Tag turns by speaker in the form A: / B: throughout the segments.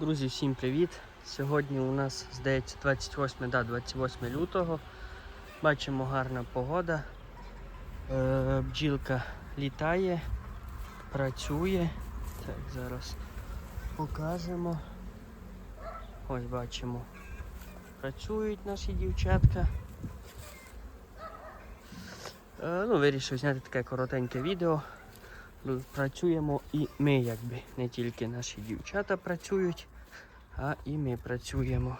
A: Друзі, всім привіт! Сьогодні у нас здається 28, да, 28 лютого. Бачимо гарна погода. Е, бджілка літає, працює. Так, зараз покажемо. Ось бачимо. Працюють наші дівчатка. Е, ну, вирішив зняти таке коротеньке відео. Працюємо і ми, якби не тільки наші дівчата працюють, а і ми працюємо.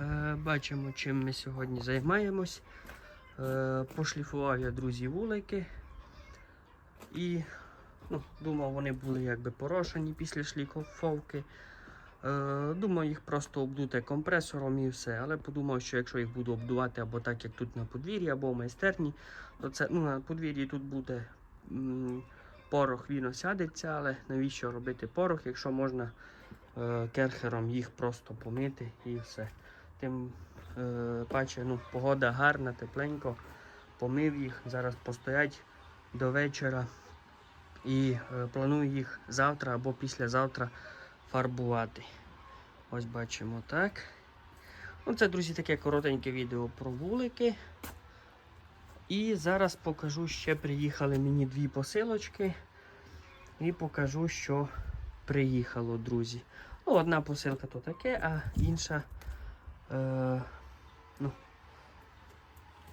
A: Е, бачимо, чим ми сьогодні займаємось. Е, пошліфував я, друзі, вулики. І ну, думав, вони були якби порошені після шліфовки. Е, думав їх просто обдути компресором і все. Але подумав, що якщо їх буду обдувати або так, як тут на подвір'ї, або в майстерні, то це ну, на подвір'ї тут буде порох він осядеться, але навіщо робити порох, якщо можна е, керхером їх просто помити і все. Тим е, паче ну, погода гарна, тепленько, помив їх, зараз постоять до вечора і е, планую їх завтра або післязавтра фарбувати. Ось бачимо так. Ну, це, друзі, таке коротеньке відео про вулики. І зараз покажу ще приїхали мені дві посилочки. І покажу, що приїхало, друзі. Ну, одна посилка то таке, а інша. Е, ну,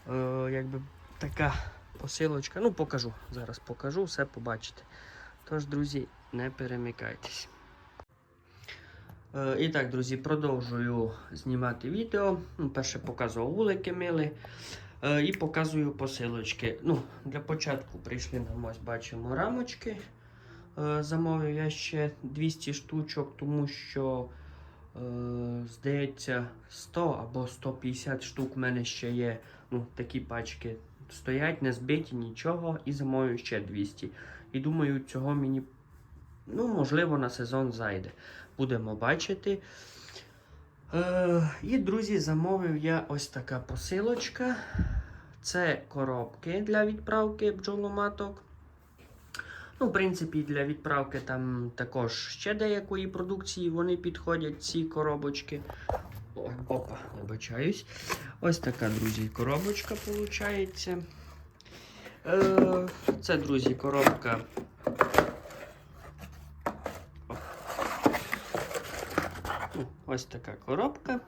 A: е, якби така посилочка. Ну, покажу. Зараз покажу, все побачите. Тож, друзі, не перемикайтесь. Е, і так, друзі, продовжую знімати відео. Ну, перше показував вулики мили. Е, і показую посилочки. Ну, Для початку прийшли нам ось бачимо рамочки. Е, замовив я ще 200 штучок, тому що, е, здається, 100 або 150 штук в мене ще є. Ну, Такі пачки стоять, не збиті, нічого. І замовив ще 200. І думаю, цього мені, ну, можливо, на сезон зайде. Будемо бачити. Е, і, друзі, замовив я ось така посилочка. Це коробки для відправки бджоломаток. Ну, в принципі, для відправки там також ще деякої продукції вони підходять, ці коробочки. Ой, опа, вибачаюсь. Ось така, друзі, коробочка виходить. Е, це, друзі, коробка. Ну, Ось така коробка.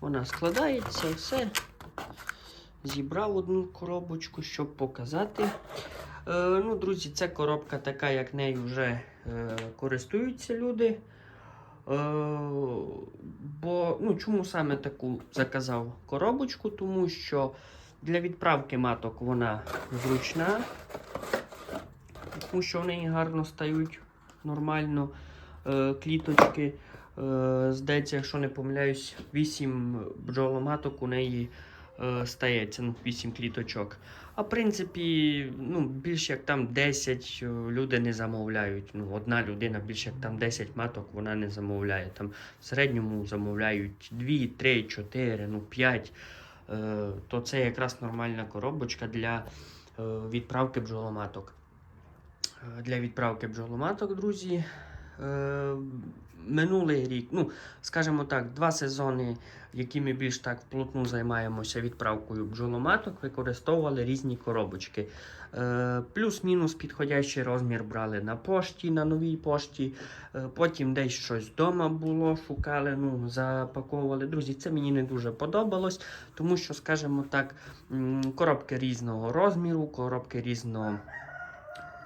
A: Вона складається, все. Зібрав одну коробочку, щоб показати. Е, ну, Друзі, це коробка така, як нею вже е, користуються люди. Е, бо, ну, Чому саме таку заказав коробочку? Тому що для відправки маток вона зручна, тому що вони гарно стають нормально е, кліточки. Е, здається, якщо не помиляюсь, 8 бджоломаток у неї е, стається, ну, 8 кліточок. А в принципі, ну, більш як там 10 е, люди не замовляють. Ну, Одна людина більш як там 10 маток вона не замовляє. Там В середньому замовляють 2, 3, 4, ну 5. Е, то це якраз нормальна коробочка для відправки бджоломаток. Для відправки бджоломаток, друзі. Минулий рік, ну, скажімо так, два сезони, які ми більш так вплотну займаємося відправкою бджоломаток, використовували різні коробочки. Е, Плюс-мінус підходящий розмір брали на пошті, на новій пошті. Е, потім десь щось вдома було, шукали, ну, запаковували. Друзі, це мені не дуже подобалось, тому що, скажімо так, коробки різного розміру, коробки різного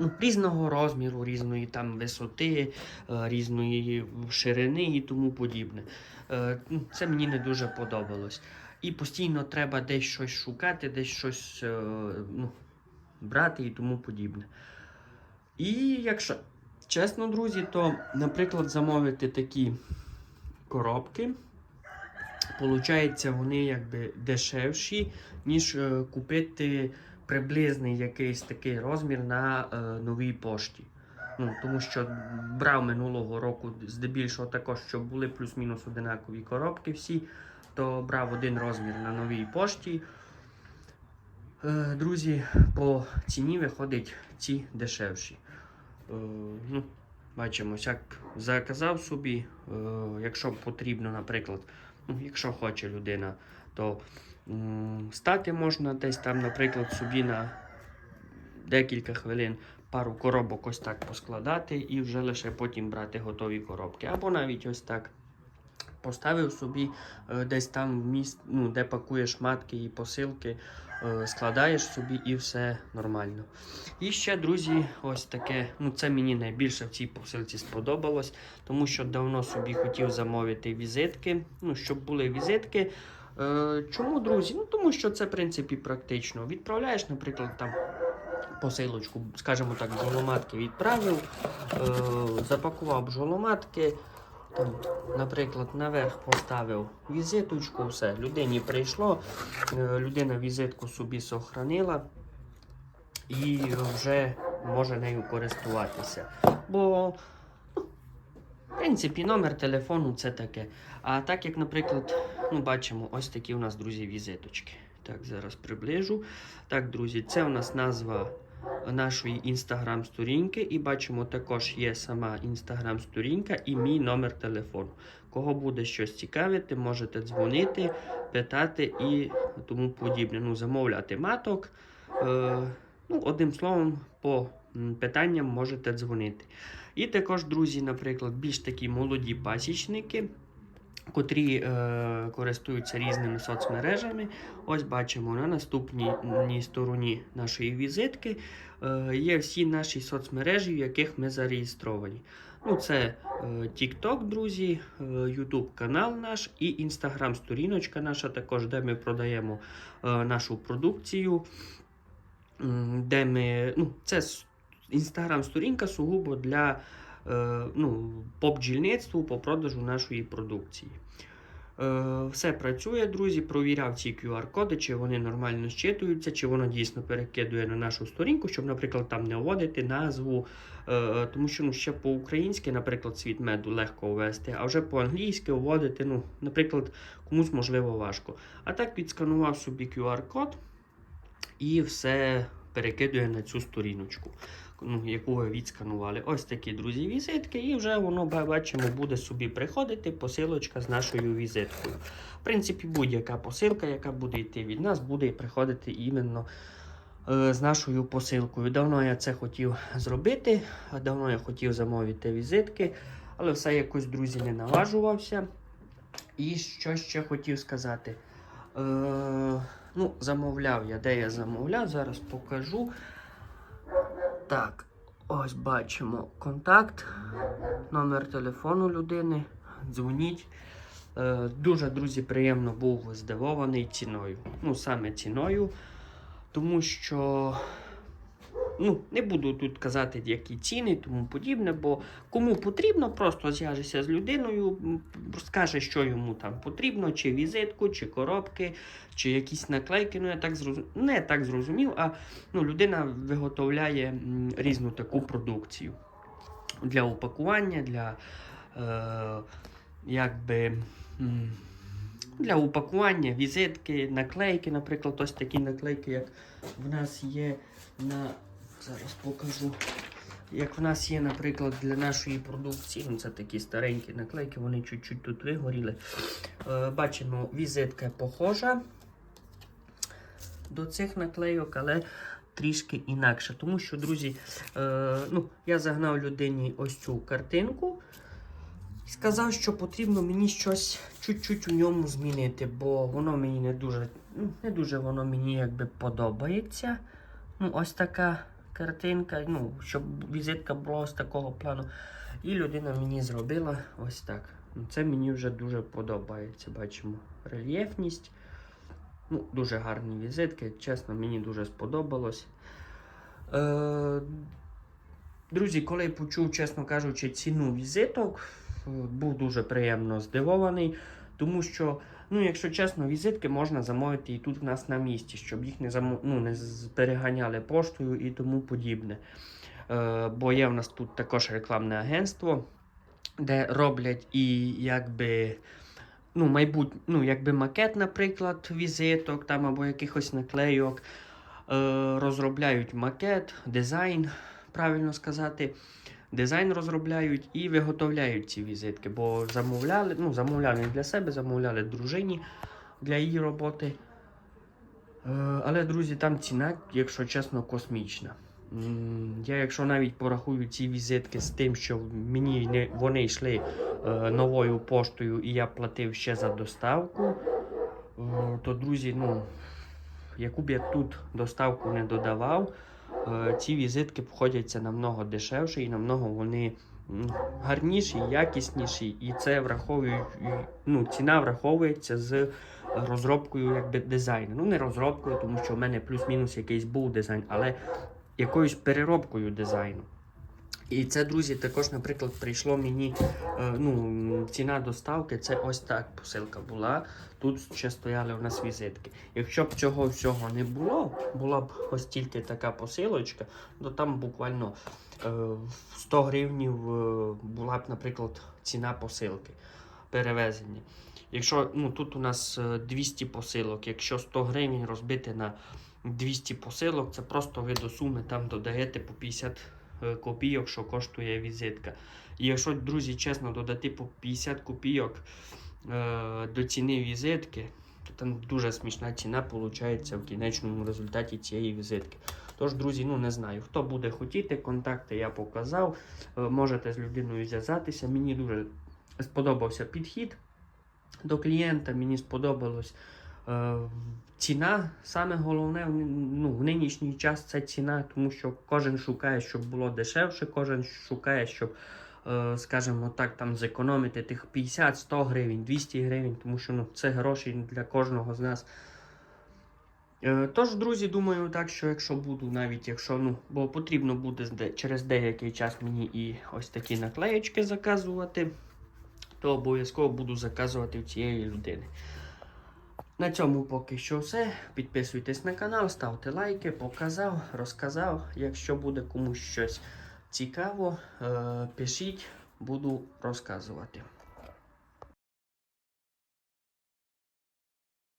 A: ну, різного розміру, різної там висоти, е, різної ширини і тому подібне. Е, ну, Це мені не дуже подобалось. І постійно треба десь щось шукати, десь щось е, ну, брати і тому подібне. І якщо чесно, друзі, то, наприклад, замовити такі коробки. Получається, вони якби дешевші, ніж купити приблизний якийсь такий розмір на е, новій пошті. Ну, Тому що брав минулого року здебільшого також, щоб були плюс-мінус одинакові коробки всі, то брав один розмір на новій пошті. Е, друзі, по ціні виходить ці дешевші. Е, ну, Бачимо, як заказав собі, е, якщо потрібно, наприклад, ну, якщо хоче людина, то стати можна десь там, наприклад, собі на декілька хвилин пару коробок ось так поскладати і вже лише потім брати готові коробки. Або навіть ось так. Поставив собі е, десь там в міст, ну, де пакуєш матки і посилки, е, складаєш собі і все нормально. І ще, друзі, ось таке. Ну, це мені найбільше в цій посилці сподобалось, тому що давно собі хотів замовити візитки. Ну, щоб були візитки. Е, чому, друзі? Ну, тому що це, в принципі, практично. Відправляєш, наприклад, там посилочку, скажімо так, бджоломатки відправив, е, запакував бджоломатки. Там, наприклад, наверх поставив візиточку, все, людині прийшло, е, людина візитку собі сохранила і вже може нею користуватися. Бо, ну, в принципі, номер телефону це таке. А так як, наприклад, ну, бачимо, ось такі у нас, друзі, візиточки. Так, зараз приближу. Так, друзі, це у нас назва нашої інстаграм-сторінки. І бачимо, також є сама інстаграм-сторінка і мій номер телефону. Кого буде щось цікавити, можете дзвонити, питати і тому подібне. Ну, замовляти маток. Е, ну, одним словом, по питанням можете дзвонити. І також, друзі, наприклад, більш такі молоді пасічники. Котрі е, користуються різними соцмережами. Ось бачимо на наступній стороні нашої візитки е, є всі наші соцмережі, в яких ми зареєстровані. Ну, це е, TikTok, друзі, е, YouTube канал наш і Instagram сторіночка наша, також, де ми продаємо е, нашу продукцію. Де ми, ну, це інстаграм сторінка сугубо для ну, по бджільництву, по продажу нашої продукції. Е, Все працює, друзі. Провіряв ці QR-коди, чи вони нормально щитуються, чи воно дійсно перекидує на нашу сторінку, щоб, наприклад, там не вводити назву. Е, Тому що ну, ще по-українськи, наприклад, світ меду легко ввести, а вже по-англійськи вводити, ну, наприклад, комусь можливо важко. А так відсканував собі QR-код і все перекидує на цю сторіночку, ну, яку відсканували. Ось такі, друзі, візитки, і вже воно бачимо, буде собі приходити посилочка з нашою візиткою. В принципі, будь-яка посилка, яка буде йти від нас, буде приходити іменно. е, З нашою посилкою. Давно я це хотів зробити, давно я хотів замовити візитки, але все якось, друзі, не наважувався. І що ще хотів сказати? Е, ну, замовляв я, де я замовляв, зараз покажу. Так, ось бачимо контакт, номер телефону людини. Дзвоніть. Е, дуже, друзі, приємно був здивований ціною. Ну, саме ціною, тому що. Ну, не буду тут казати, які ціни тому подібне, бо кому потрібно, просто зв'яжешся з людиною, скаже, що йому там потрібно, чи візитку, чи коробки, чи якісь наклейки. Ну, я так зрозум... не так зрозумів, а ну, людина виготовляє різну таку продукцію для упакування, для е, якби. Для упакування, візитки, наклейки, наприклад, ось такі наклейки, як в нас є на. Зараз покажу. Як в нас є, наприклад, для нашої продукції, ну це такі старенькі наклейки, вони чуть-чуть тут вигоріли. Е, бачимо, візитка похожа до цих наклейок, але трішки інакше. Тому що, друзі, е, ну, я загнав людині ось цю картинку. І сказав, що потрібно мені щось чуть-чуть у ньому змінити, бо воно мені не дуже, ну, не дуже воно мені якби подобається. Ну, ось така картинка, ну, щоб візитка була ось такого плану. І людина мені зробила ось так. Ну, Це мені вже дуже подобається. Бачимо рельєфність. Ну, Дуже гарні візитки. Чесно, мені дуже сподобалось. Е, друзі, коли почув, чесно кажучи, ціну візиток, був дуже приємно здивований. Тому що, ну, якщо чесно, візитки можна замовити і тут в нас на місці, щоб їх не замо... ну, не переганяли поштою і тому подібне. Е, бо є в нас тут також рекламне агентство, де роблять і якби. Ну, майбут... ну, якби макет, наприклад, візиток там або якихось наклейок. Е, розробляють макет, дизайн, правильно сказати. Дизайн розробляють і виготовляють ці візитки. Бо замовляли, ну, замовляли для себе, замовляли дружині для її роботи. Е, Але, друзі, там ціна, якщо чесно, космічна. Я, якщо навіть порахую ці візитки з тим, що мені не, вони йшли е, новою поштою і я платив ще за доставку, е, то, друзі, ну, яку б я тут доставку не додавав, ці візитки походяться намного дешевше і намного вони гарніші, якісніші. І це враховують, ну, ціна враховується з розробкою якби, дизайну. Ну, не розробкою, тому що в мене плюс-мінус якийсь був дизайн, але якоюсь переробкою дизайну. І це, друзі, також, наприклад, прийшло мені е, ну, ціна доставки, це ось так посилка була. Тут ще стояли у нас візитки. Якщо б цього всього не було, була б ось тільки така посилочка, то там буквально е, 100 гривнів е, була б, наприклад, ціна посилки перевезення. Якщо ну, тут у нас е, 200 посилок, якщо 100 гривень розбити на 200 посилок, це просто ви до суми там додаєте по 50 е, копійок, що коштує візитка. І якщо, друзі, чесно, додати по 50 копійок е, до ціни візитки, то там дуже смішна ціна виходить в кінечному результаті цієї візитки. Тож, друзі, ну не знаю, хто буде хотіти, контакти я показав. Е, можете з людиною зв'язатися. Мені дуже сподобався підхід до клієнта, мені сподобалось. Е, ціна, саме головне ну, в нинішній час це ціна, тому що кожен шукає, щоб було дешевше, кожен шукає, щоб, е, скажімо так, там зекономити тих 50, 100 гривень, 200 гривень, тому що ну, це гроші для кожного з нас. Е, Тож, друзі, думаю, так, що якщо буду, навіть якщо, ну, бо потрібно буде через деякий час мені і ось такі наклеєчки заказувати, то обов'язково буду заказувати в цієї людини. На цьому поки що все. Підписуйтесь на канал, ставте лайки, показав, розказав. Якщо буде комусь щось цікаво, е, пишіть, буду розказувати.